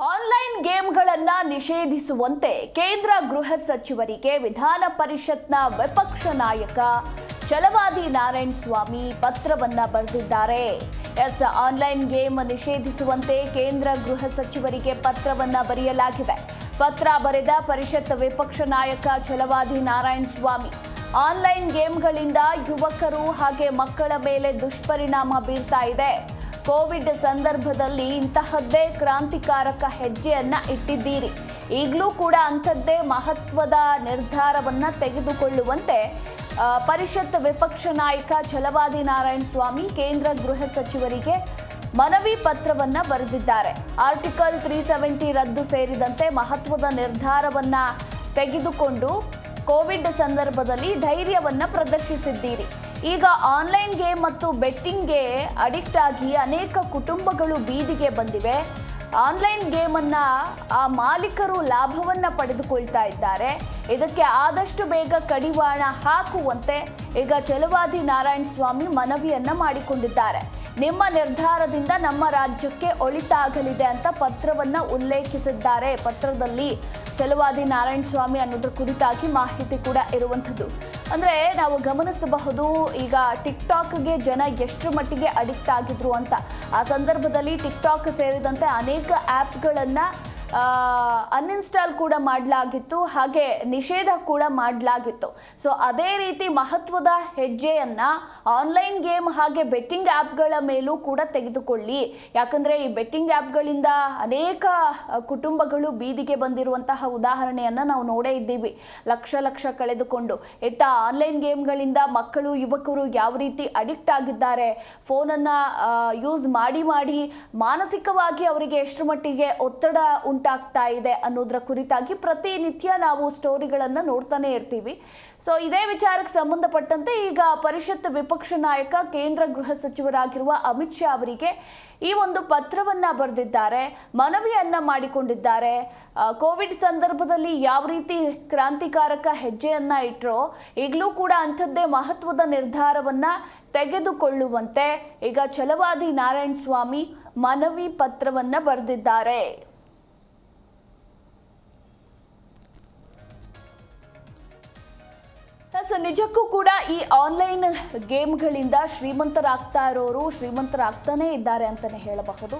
Online ಗೇಮ್ಗಳನ್ನು ನಿಷೇಧಿಸುವಂತೆ ಕೇಂದ್ರ ಗೃಹ ಸಚಿವರಿಗೆ ವಿಧಾನ ಪರಿಷತ್ನ ವಿಪಕ್ಷ ನಾಯಕ ಛಲವಾದಿ ನಾರಾಯಣ ಸ್ವಾಮಿ ಪತ್ರವನ್ನ ಬರೆದಿದ್ದಾರೆ. ಎಸ್, ಆನ್ಲೈನ್ ಗೇಮ್ ನಿಷೇಧಿಸುವಂತೆ ಕೇಂದ್ರ ಗೃಹ ಸಚಿವರಿಗೆ ಪತ್ರವನ್ನ ಬರೆಯಲಾಗಿದೆ. ಪತ್ರ ಬರೆದ ಪರಿಷತ್ ವಿಪಕ್ಷ ನಾಯಕ ಛಲವಾದಿ ನಾರಾಯಣ ಸ್ವಾಮಿ, ಆನ್ಲೈನ್ ಗೇಮ್ಗಳಿಂದ ಯುವಕರು ಹಾಗೆ ಮಕ್ಕಳ ಮೇಲೆ ದುಷ್ಪರಿಣಾಮ ಬೀರ್ತಾ ಇದೆ. ಕೋವಿಡ್ ಸಂದರ್ಭದಲ್ಲಿ ಇಂತಹದ್ದೇ ಕ್ರಾಂತಿಕಾರಕ ಹೆಜ್ಜೆಯನ್ನ ಇಟ್ಟಿದ್ದೀರಿ. ಈಗಲೂ ಕೂಡ ಅಂಥದ್ದೇ ಮಹತ್ವದ ನಿರ್ಧಾರವನ್ನ ತೆಗೆದುಕೊಳ್ಳುವಂತೆ ಪರಿಷತ್ ವಿಪಕ್ಷ ನಾಯಕ ಛಲವಾದಿ ನಾರಾಯಣ ಸ್ವಾಮಿ ಕೇಂದ್ರ ಗೃಹ ಸಚಿವರಿಗೆ ಮನವಿ ಪತ್ರವನ್ನ ಬರೆದಿದ್ದಾರೆ. ಆರ್ಟಿಕಲ್ ತ್ರೀ ಸೆವೆಂಟಿ ರದ್ದು ಸೇರಿದಂತೆ ಮಹತ್ವದ ನಿರ್ಧಾರವನ್ನ ತೆಗೆದುಕೊಂಡು ಕೋವಿಡ್ ಸಂದರ್ಭದಲ್ಲಿ ಧೈರ್ಯವನ್ನು ಪ್ರದರ್ಶಿಸಿದ್ದೀರಿ. ಈಗ ಆನ್ಲೈನ್ ಗೇಮ್ ಮತ್ತು ಬೆಟ್ಟಿಂಗ್ಗೆ ಅಡಿಕ್ಟ್ ಆಗಿ ಅನೇಕ ಕುಟುಂಬಗಳು ಬೀದಿಗೆ ಬಂದಿವೆ. ಆನ್ಲೈನ್ ಗೇಮನ್ನು ಆ ಮಾಲೀಕರು ಲಾಭವನ್ನ ಪಡೆದುಕೊಳ್ತಾ ಇದ್ದಾರೆ. ಇದಕ್ಕೆ ಆದಷ್ಟು ಬೇಗ ಕಡಿವಾಣ ಹಾಕುವಂತೆ ಈಗ ಚಲವಾದಿ ನಾರಾಯಣ ಸ್ವಾಮಿ ಮನವಿಯನ್ನ ಮಾಡಿಕೊಂಡಿದ್ದಾರೆ. ನಿಮ್ಮ ನಿರ್ಧಾರದಿಂದ ನಮ್ಮ ರಾಜ್ಯಕ್ಕೆ ಒಳಿತಾಗಲಿದೆ ಅಂತ ಪತ್ರವನ್ನ ಉಲ್ಲೇಖಿಸಿದ್ದಾರೆ. ಪತ್ರದಲ್ಲಿ ಚಲುವಾದಿ ನಾರಾಯಣ ಸ್ವಾಮಿ ಅನ್ನೋದ್ರ ಕುರಿತಾಗಿ ಮಾಹಿತಿ ಕೂಡ ಇರುವಂಥದ್ದು. ಅಂದ್ರೆ ನಾವು ಗಮನಿಸಬಹುದು, ಈಗ ಟಿಕ್ ಟಿಕ್ಟಾಕ್ಗೆ ಜನ ಎಷ್ಟು ಮಟ್ಟಿಗೆ ಅಡಿಕ್ಟ್ ಆಗಿದ್ರು ಅಂತ. ಆ ಸಂದರ್ಭದಲ್ಲಿ ಟಿಕ್ ಟಾಕ್ ಸೇರಿದಂತೆ ಅನೇಕ ಆ್ಯಪ್ಗಳನ್ನು ಅನ್ಇನ್ಸ್ಟಾಲ್ ಕೂಡ ಮಾಡಲಾಗಿತ್ತು, ಹಾಗೆ ನಿಷೇಧ ಕೂಡ ಮಾಡಲಾಗಿತ್ತು. ಸೊ ಅದೇ ರೀತಿ ಮಹತ್ವದ ಹೆಜ್ಜೆಯನ್ನು ಆನ್ಲೈನ್ ಗೇಮ್ ಹಾಗೆ ಬೆಟ್ಟಿಂಗ್ ಆ್ಯಪ್ಗಳ ಮೇಲೂ ಕೂಡ ತೆಗೆದುಕೊಳ್ಳಿ. ಯಾಕಂದರೆ ಈ ಬೆಟ್ಟಿಂಗ್ ಆ್ಯಪ್ಗಳಿಂದ ಅನೇಕ ಕುಟುಂಬಗಳು ಬೀದಿಗೆ ಬಂದಿರುವಂತಹ ಉದಾಹರಣೆಯನ್ನು ನಾವು ನೋಡೇ ಇದ್ದೀವಿ. ಲಕ್ಷ ಲಕ್ಷ ಕಳೆದುಕೊಂಡು. ಇತ್ತ ಆನ್ಲೈನ್ ಗೇಮ್ಗಳಿಂದ ಮಕ್ಕಳು, ಯುವಕರು ಯಾವ ರೀತಿ ಅಡಿಕ್ಟ್ ಆಗಿದ್ದಾರೆ ಫೋನನ್ನು ಯೂಸ್ ಮಾಡಿ ಮಾಡಿ ಮಾನಸಿಕವಾಗಿ ಅವರಿಗೆ ಎಷ್ಟು ಮಟ್ಟಿಗೆ ಒತ್ತಡ ಉಂಟಾಗ್ತಾ ಇದೆ ಅನ್ನೋದ್ರ ಕುರಿತಾಗಿ ಪ್ರತಿನಿತ್ಯ ನಾವು ಸ್ಟೋರಿಗಳನ್ನು ನೋಡ್ತಾನೆ ಇರ್ತೀವಿ. ಸೊ ಇದೇ ವಿಚಾರಕ್ಕೆ ಸಂಬಂಧಪಟ್ಟಂತೆ ಈಗ ಪರಿಷತ್ ವಿಪಕ್ಷ ನಾಯಕ, ಕೇಂದ್ರ ಗೃಹ ಸಚಿವರಾಗಿರುವ ಅಮಿತ್ ಶಾ ಅವರಿಗೆ ಈ ಒಂದು ಪತ್ರವನ್ನ ಬರೆದಿದ್ದಾರೆ. ಮನವಿಯನ್ನು ಮಾಡಿಕೊಂಡಿದ್ದಾರೆ. ಕೋವಿಡ್ ಸಂದರ್ಭದಲ್ಲಿ ಯಾವ ರೀತಿ ಕ್ರಾಂತಿಕಾರಕ ಹೆಜ್ಜೆಯನ್ನು ಇಟ್ಟರೋ ಈಗಲೂ ಕೂಡ ಅಂಥದ್ದೇ ಮಹತ್ವದ ನಿರ್ಧಾರವನ್ನ ತೆಗೆದುಕೊಳ್ಳುವಂತೆ ಈಗ ಛಲವಾದಿ ನಾರಾಯಣ ಸ್ವಾಮಿ ಮನವಿ ಪತ್ರವನ್ನ ಬರೆದಿದ್ದಾರೆ. ಎಸ್ ನಿಜಕ್ಕೂ ಕೂಡ ಈ ಆನ್ಲೈನ್ ಗೇಮ್ಗಳಿಂದ ಶ್ರೀಮಂತರಾಗ್ತಾ ಇರೋರು ಶ್ರೀಮಂತರಾಗ್ತಾನೇ ಇದ್ದಾರೆ ಅಂತಲೇ ಹೇಳಬಹುದು.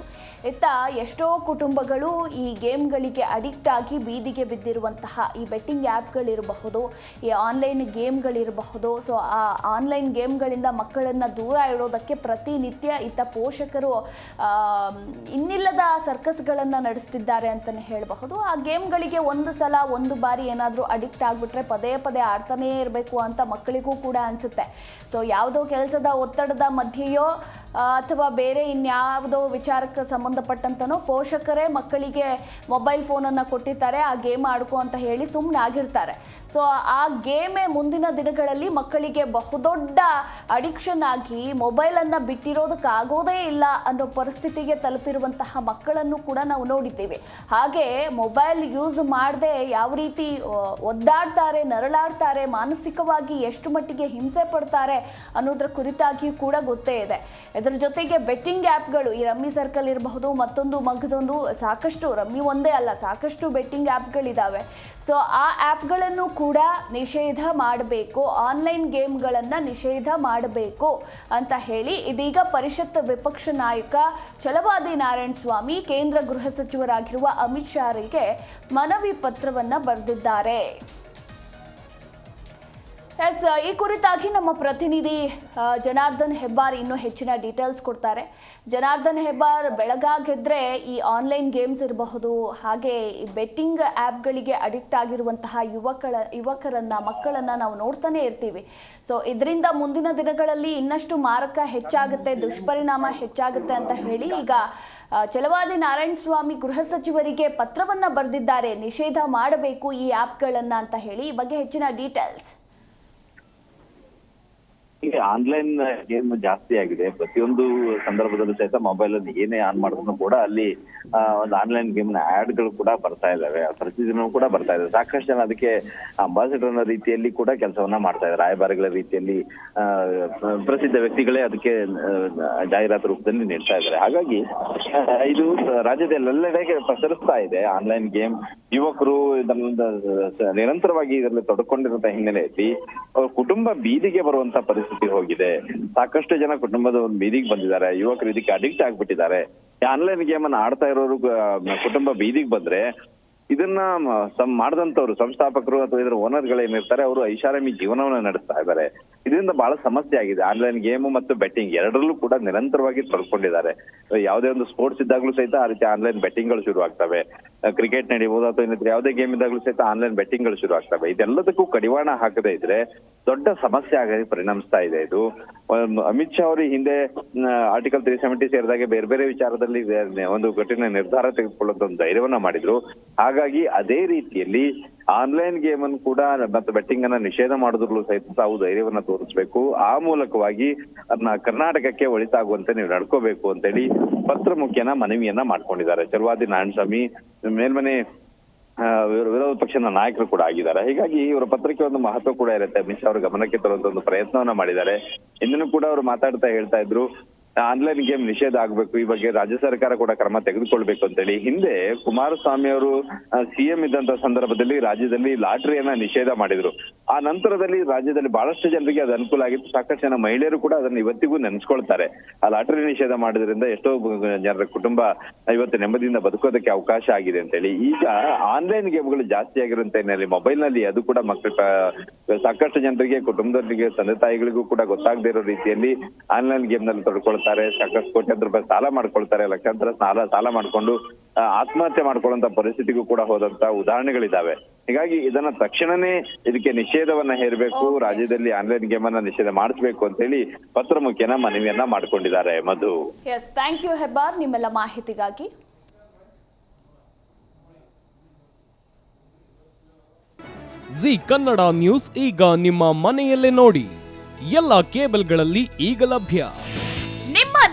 ಇತ್ತ ಎಷ್ಟೋ ಕುಟುಂಬಗಳು ಈ ಗೇಮ್ಗಳಿಗೆ ಅಡಿಕ್ಟ್ ಆಗಿ ಬೀದಿಗೆ ಬಿದ್ದಿರುವಂತಹ ಈ ಬೆಟ್ಟಿಂಗ್ ಆ್ಯಪ್ಗಳಿರಬಹುದು ಈ ಆನ್ಲೈನ್ ಗೇಮ್ಗಳಿರಬಹುದು ಸೊ ಆ ಆನ್ಲೈನ್ ಗೇಮ್ಗಳಿಂದ ಮಕ್ಕಳನ್ನು ದೂರ ಇಡೋದಕ್ಕೆ ಪ್ರತಿನಿತ್ಯ ಇತ್ತ ಪೋಷಕರು ಇನ್ನಿಲ್ಲದ ಸರ್ಕಸ್ಗಳನ್ನು ನಡೆಸ್ತಿದ್ದಾರೆ ಅಂತಲೇ ಹೇಳಬಹುದು. ಆ ಗೇಮ್ಗಳಿಗೆ ಒಂದು ಸಲ, ಒಂದು ಬಾರಿ ಏನಾದರೂ ಅಡಿಕ್ಟ್ ಆಗಿಬಿಟ್ರೆ ಪದೇ ಪದೇ ಆಡ್ತಾನೇ ಇರಬೇಕು ಅಂತ ಮಕ್ಕಳಿಗೂ ಕೂಡ ಅನಿಸುತ್ತೆ. ಸೊ ಯಾವುದೋ ಕೆಲಸದ ಒತ್ತಡದ ಮಧ್ಯೆಯೋ ಅಥವಾ ಬೇರೆ ಇನ್ಯಾವುದೋ ವಿಚಾರಕ್ಕೆ ಸಂಬಂಧಪಟ್ಟಂತನೋ ಪೋಷಕರೇ ಮಕ್ಕಳಿಗೆ ಮೊಬೈಲ್ ಫೋನನ್ನು ಕೊಟ್ಟಿರ್ತಾರೆ, ಆ ಗೇಮ್ ಆಡ್ಕೋ ಅಂತ ಹೇಳಿ ಸುಮ್ಮನೆ ಆಗಿರ್ತಾರೆ. ಸೊ ಆ ಗೇಮೇ ಮುಂದಿನ ದಿನಗಳಲ್ಲಿ ಮಕ್ಕಳಿಗೆ ಬಹುದೊಡ್ಡ ಅಡಿಕ್ಷನ್ ಆಗಿ ಮೊಬೈಲನ್ನು ಬಿಟ್ಟಿರೋದಕ್ಕಾಗೋದೇ ಇಲ್ಲ ಅನ್ನೋ ಪರಿಸ್ಥಿತಿಗೆ ತಲುಪಿರುವಂತಹ ಮಕ್ಕಳನ್ನು ಕೂಡ ನಾವು ನೋಡಿದ್ದೇವೆ. ಹಾಗೆ ಮೊಬೈಲ್ ಯೂಸ್ ಮಾಡದೆ ಯಾವ ರೀತಿ ಒದ್ದಾಡ್ತಾರೆ, ನರಳಾಡ್ತಾರೆ, ಮಾನಸಿಕವಾಗಿ ಎಷ್ಟು ಮಟ್ಟಿಗೆ ಹಿಂಸೆ ಪಡ್ತಾರೆ ಅನ್ನೋದ್ರ ಕುರಿತಾಗಿಯೂ ಕೂಡ ಗೊತ್ತೇ ಇದೆ. ಇದರ ಜೊತೆಗೆ ಬೆಟ್ಟಿಂಗ್ ಆ್ಯಪ್ಗಳು ಈ ರಮ್ಮಿ ಸರ್ಕಲ್ ಇರಬಹುದು, ಮತ್ತೊಂದು ಮಗದೊಂದು ಸಾಕಷ್ಟು ರಮ್ಮಿ ಒಂದೇ ಅಲ್ಲ, ಸಾಕಷ್ಟು ಬೆಟ್ಟಿಂಗ್ ಆ್ಯಪ್ಗಳಿದ್ದಾವೆ ಸೊ ಆ ಆ್ಯಪ್ಗಳನ್ನು ಕೂಡ ನಿಷೇಧ ಮಾಡಬೇಕು ಆನ್ಲೈನ್ ಗೇಮ್ಗಳನ್ನು ನಿಷೇಧ ಮಾಡಬೇಕು ಅಂತ ಹೇಳಿ ಇದೀಗ ಪರಿಷತ್ ವಿಪಕ್ಷ ನಾಯಕ ಛಲವಾದಿ ನಾರಾಯಣ ಸ್ವಾಮಿ, ಕೇಂದ್ರ ಗೃಹ ಸಚಿವರಾಗಿರುವ ಅಮಿತ್ ಶಾರಿಗೆ ಮನವಿ ಪತ್ರವನ್ನು ಬರೆದಿದ್ದಾರೆ. ಎಸ್ ಈ ಕುರಿತಾಗಿ ನಮ್ಮ ಪ್ರತಿನಿಧಿ ಜನಾರ್ದನ್ ಹೆಬ್ಬಾರ್ ಇನ್ನೂ ಹೆಚ್ಚಿನ ಡೀಟೇಲ್ಸ್ ಕೊಡ್ತಾರೆ. ಜನಾರ್ದನ್ ಹೆಬ್ಬಾರ್, ಬೆಳಗಾಗಿದ್ರೆ ಈ ಆನ್ಲೈನ್ ಗೇಮ್ಸ್ ಇರಬಹುದು, ಹಾಗೆ ಈ ಬೆಟ್ಟಿಂಗ್ ಆ್ಯಪ್ಗಳಿಗೆ ಅಡಿಕ್ಟ್ ಆಗಿರುವಂತಹ ಯುವಕಳ, ಯುವಕರನ್ನ, ಮಕ್ಕಳನ್ನ ನಾವು ನೋಡ್ತಾನೆ ಇರ್ತೀವಿ. ಸೊ, ಇದರಿಂದ ಮುಂದಿನ ದಿನಗಳಲ್ಲಿ ಇನ್ನಷ್ಟು ಮಾರಕ ಹೆಚ್ಚಾಗುತ್ತೆ, ದುಷ್ಪರಿಣಾಮ ಹೆಚ್ಚಾಗುತ್ತೆ ಅಂತ ಹೇಳಿ ಈಗ ಚಲವಾದಿ ನಾರಾಯಣ ಸ್ವಾಮಿ ಗೃಹ ಸಚಿವರಿಗೆ ಪತ್ರವನ್ನ ಬರೆದಿದ್ದಾರೆ. ನಿಷೇಧ ಮಾಡಬೇಕು ಈ ಆ್ಯಪ್ಗಳನ್ನು ಅಂತ ಹೇಳಿ ಈ ಬಗ್ಗೆ ಹೆಚ್ಚಿನ ಡೀಟೇಲ್ಸ್. ಆನ್ಲೈನ್ ಗೇಮ್ ಜಾಸ್ತಿ ಆಗಿದೆ. ಪ್ರತಿಯೊಂದು ಸಂದರ್ಭದಲ್ಲೂ ಸಹಿತ ಮೊಬೈಲ್ ಅಲ್ಲಿ ಏನೇ ಆನ್ ಮಾಡಿದ್ರು ಕೂಡ ಅಲ್ಲಿ ಒಂದು ಆನ್ಲೈನ್ ಗೇಮ್ನ ಆಡ್ಗಳು ಕೂಡ ಬರ್ತಾ ಇದಾವೆ ಪ್ರತಿದಿನ ಕೂಡ ಬರ್ತಾ ಇದೆ. ಸಾಕಷ್ಟು ಜನ ಅದಕ್ಕೆ ಅಂಬಾಸಿಡರ್ ರೀತಿಯಲ್ಲಿ ಕೂಡ ಕೆಲಸವನ್ನ ಮಾಡ್ತಾ ಇದ್ದಾರೆ. ರಾಯಭಾರಿಗಳ ರೀತಿಯಲ್ಲಿ ಪ್ರಸಿದ್ಧ ವ್ಯಕ್ತಿಗಳೇ ಅದಕ್ಕೆ ಜಾಹೀರಾತು ರೂಪದಲ್ಲಿ ನೀಡ್ತಾ ಇದ್ದಾರೆ. ಹಾಗಾಗಿ ಇದು ರಾಜ್ಯದ ಎಲ್ಲೆಡೆಗೆ ಪಸರಿಸ್ತಾ ಇದೆ ಆನ್ಲೈನ್ ಗೇಮ್ ಯುವಕರು ನಿರಂತರವಾಗಿ ಇದರಲ್ಲಿ ತೊಡಕೊಂಡಿರುವಂತಹ ಹಿನ್ನೆಲೆಯಲ್ಲಿ, ಅವ್ರ ಕುಟುಂಬ ಬೀದಿಗೆ ಬರುವಂತ ಪರಿಸ್ಥಿತಿ ಹೋಗಿದೆ. ಸಾಕಷ್ಟು ಜನ ಕುಟುಂಬದ ಒಂದು ಬೀದಿಗೆ ಬಂದಿದ್ದಾರೆ. ಯುವಕರು ಇದಕ್ಕೆ ಅಡಿಕ್ಟ್ ಆಗ್ಬಿಟ್ಟಿದ್ದಾರೆ. ಆನ್ಲೈನ್ ಗೇಮ್ ಅನ್ನ ಆಡ್ತಾ ಇರೋರು ಕುಟುಂಬ ಬೀದಿಗೆ ಬಂದ್ರೆ ಇದನ್ನ, ಮ- ಸಂ ಮಾಡಿದಂತವ್ರು ಸಂಸ್ಥಾಪಕರು ಅಥವಾ ಇದರ ಓನರ್ಗಳು ಏನಿರ್ತಾರೆ, ಅವರು ಐಷಾರಾಮಿ ಜೀವನವನ್ನ ನಡೆಸ್ತಾ ಇದ್ದಾರೆ. ಇದರಿಂದ ಬಹಳ ಸಮಸ್ಯೆ ಆಗಿದೆ. ಆನ್ಲೈನ್ ಗೇಮ್ ಮತ್ತು ಬೆಟ್ಟಿಂಗ್ ಎರಡರಲ್ಲೂ ಕೂಡ ನಿರಂತರವಾಗಿ ತೊಡ್ಕೊಂಡಿದ್ದಾರೆ ಯಾವುದೇ ಒಂದು ಸ್ಪೋರ್ಟ್ಸ್ ಇದ್ದಾಗಲೂ ಸಹಿತ ಆ ರೀತಿ ಆನ್ಲೈನ್ ಬೆಟ್ಟಿಂಗ್ಗಳು ಶುರು ಆಗ್ತವೆ ಕ್ರಿಕೆಟ್ ನಡೀಬಹುದು ಅಥವಾ ಇನ್ನಿತರ ಯಾವುದೇ ಗೇಮ್ ಇದ್ದಾಗಲೂ ಸಹಿತ ಆನ್ಲೈನ್ ಬೆಟ್ಟಿಂಗ್ಗಳು ಶುರು ಆಗ್ತವೆ. ಇದೆಲ್ಲದಕ್ಕೂ ಕಡಿವಾಣ ಹಾಕದೇ ಇದ್ರೆ ದೊಡ್ಡ ಸಮಸ್ಯೆ ಆಗಿ ಪರಿಣಮಿಸ್ತಾ ಇದೆ ಇದು. ಅಮಿತ್ ಶಾ ಅವರು ಹಿಂದೆ ಆರ್ಟಿಕಲ್ ತ್ರೀ ಸೆವೆಂಟಿ ಸೇರಿದಾಗೆ ಬೇರೆ ಬೇರೆ ವಿಚಾರದಲ್ಲಿ ಒಂದು ಕಠಿಣ ನಿರ್ಧಾರ ತೆಗೆದುಕೊಳ್ಳುವಂತ ಒಂದು ಧೈರ್ಯವನ್ನ ಮಾಡಿದ್ರು. ಹಾಗಾಗಿ ಅದೇ ರೀತಿಯಲ್ಲಿ ಆನ್ಲೈನ್ ಗೇಮ್ ಅನ್ನು ಕೂಡ ಮತ್ತೆ ಬೆಟ್ಟಿಂಗ್ ಅನ್ನ ನಿಷೇಧ ಮಾಡಿದ್ರು ಸಹಿತ ತಾವು ಧೈರ್ಯವನ್ನ ತೋರಿಸಬೇಕು. ಆ ಮೂಲಕವಾಗಿ ಅದನ್ನ ಕರ್ನಾಟಕಕ್ಕೆ ಒಳಿತಾಗುವಂತೆ ನೀವು ನಡ್ಕೋಬೇಕು ಅಂತೇಳಿ ಪತ್ರ ಮುಖ್ಯನ ಮನವಿಯನ್ನ ಮಾಡ್ಕೊಂಡಿದ್ದಾರೆ. ಚರ್ವಾದಿ ನಾರಾಯಣಸ್ವಾಮಿ, ಮೇಲ್ಮನೆ ವಿರೋಧ ಪಕ್ಷದ ನಾಯಕರು ಕೂಡ ಆಗಿದ್ದಾರೆ. ಹೀಗಾಗಿ ಇವರ ಪತ್ರಕ್ಕೆ ಒಂದು ಮಹತ್ವ ಕೂಡ ಇರುತ್ತೆ. ಅಮಿತ್ ಶಾ ಅವರ ಗಮನಕ್ಕೆ ತರುವಂತ ಒಂದು ಪ್ರಯತ್ನವನ್ನ ಮಾಡಿದ್ದಾರೆ. ಇಂದಿನೂ ಕೂಡ ಅವರು ಮಾತಾಡ್ತಾ ಹೇಳ್ತಾ ಇದ್ರು. ಆನ್ಲೈನ್ ಗೇಮ್ ನಿಷೇಧ ಆಗ್ಬೇಕು, ಈ ಬಗ್ಗೆ ರಾಜ್ಯ ಸರ್ಕಾರ ಕೂಡ ಕ್ರಮ ತೆಗೆದುಕೊಳ್ಬೇಕು ಅಂತೇಳಿ. ಹಿಂದೆ ಕುಮಾರಸ್ವಾಮಿ ಅವರು ಸಿಎಂ ಇದ್ದಂತ ಸಂದರ್ಭದಲ್ಲಿ ರಾಜ್ಯದಲ್ಲಿ ಲಾಟರಿಯನ್ನ ನಿಷೇಧ ಮಾಡಿದ್ರು. ಆ ನಂತರದಲ್ಲಿ ರಾಜ್ಯದಲ್ಲಿ ಬಹಳಷ್ಟು ಜನರಿಗೆ ಅದು ಅನುಕೂಲ ಆಗಿತ್ತು. ಸಾಕಷ್ಟು ಜನ ಮಹಿಳೆಯರು ಕೂಡ ಅದನ್ನ ಇವತ್ತಿಗೂ ನೆನೆಸ್ಕೊಳ್ತಾರೆ. ಆ ಲಾಟರಿ ನಿಷೇಧ ಮಾಡೋದ್ರಿಂದ ಎಷ್ಟೋ ಜನರ ಕುಟುಂಬ ಇವತ್ತು ನೆಮ್ಮದಿಯಿಂದ ಬದುಕೋದಕ್ಕೆ ಅವಕಾಶ ಆಗಿದೆ ಅಂತೇಳಿ. ಈಗ ಆನ್ಲೈನ್ ಗೇಮ್ಗಳು ಜಾಸ್ತಿ ಆಗಿರುವಂತ ಹಿನ್ನೆಲೆ ಮೊಬೈಲ್ನಲ್ಲಿ ಅದು ಕೂಡ ಮಕ್ಕಳ ಸಾಕಷ್ಟು ಜನರಿಗೆ, ಕುಟುಂಬದವರಿಗೆ, ತಂದೆ ತಾಯಿಗಳಿಗೂ ಕೂಡ ಗೊತ್ತಾಗದೇ ಇರೋ ರೀತಿಯಲ್ಲಿ ಆನ್ಲೈನ್ ಗೇಮ್ನಲ್ಲಿ ತೊಡ್ಕೊಳ್ತಾರೆ ಸಾಕಷ್ಟು ಕೋಟ್ಯಾಂತರ ರೂಪಾಯಿ ಸಾಲ ಮಾಡ್ಕೊಳ್ತಾರೆ ಲಕ್ಷಾಂತರ ಸಾಲ ಸಾಲ ಮಾಡ್ಕೊಂಡು ಆತ್ಮಹತ್ಯೆ ಮಾಡ್ಕೊಳ್ಳುವಂತ ಪರಿಸ್ಥಿತಿಗೂ ಕೂಡ ಹೋದಂತ ಉದಾಹರಣೆಗಳಿದ್ದಾವೆ ಹೀಗಾಗಿ ಇದನ್ನ ತಕ್ಷಣನೇ ಇದಕ್ಕೆ ನಿಷೇಧವನ್ನ ಹೇರಬೇಕು. ರಾಜ್ಯದಲ್ಲಿ ಆನ್ಲೈನ್ ಗೇಮ್ ಅನ್ನ ನಿಷೇಧ ಮಾಡಿಸಬೇಕು ಅಂತ ಹೇಳಿ ಪತ್ರ ಮುಖ್ಯನ ಮನವಿಯನ್ನ ಮಾಡ್ಕೊಂಡಿದ್ದಾರೆ Madhu. Yes thank you Hebbar. ನಿಮ್ಮೆಲ್ಲ ಮಾಹಿತಿಗಾಗಿ. ಜಿ ಕನ್ನಡ ನ್ಯೂಸ್ ಈಗ ನಿಮ್ಮ ಮನೆಯಲ್ಲೇ ನೋಡಿ. ಎಲ್ಲ ಕೇಬಲ್ಗಳಲ್ಲಿ ಈಗ ಲಭ್ಯ.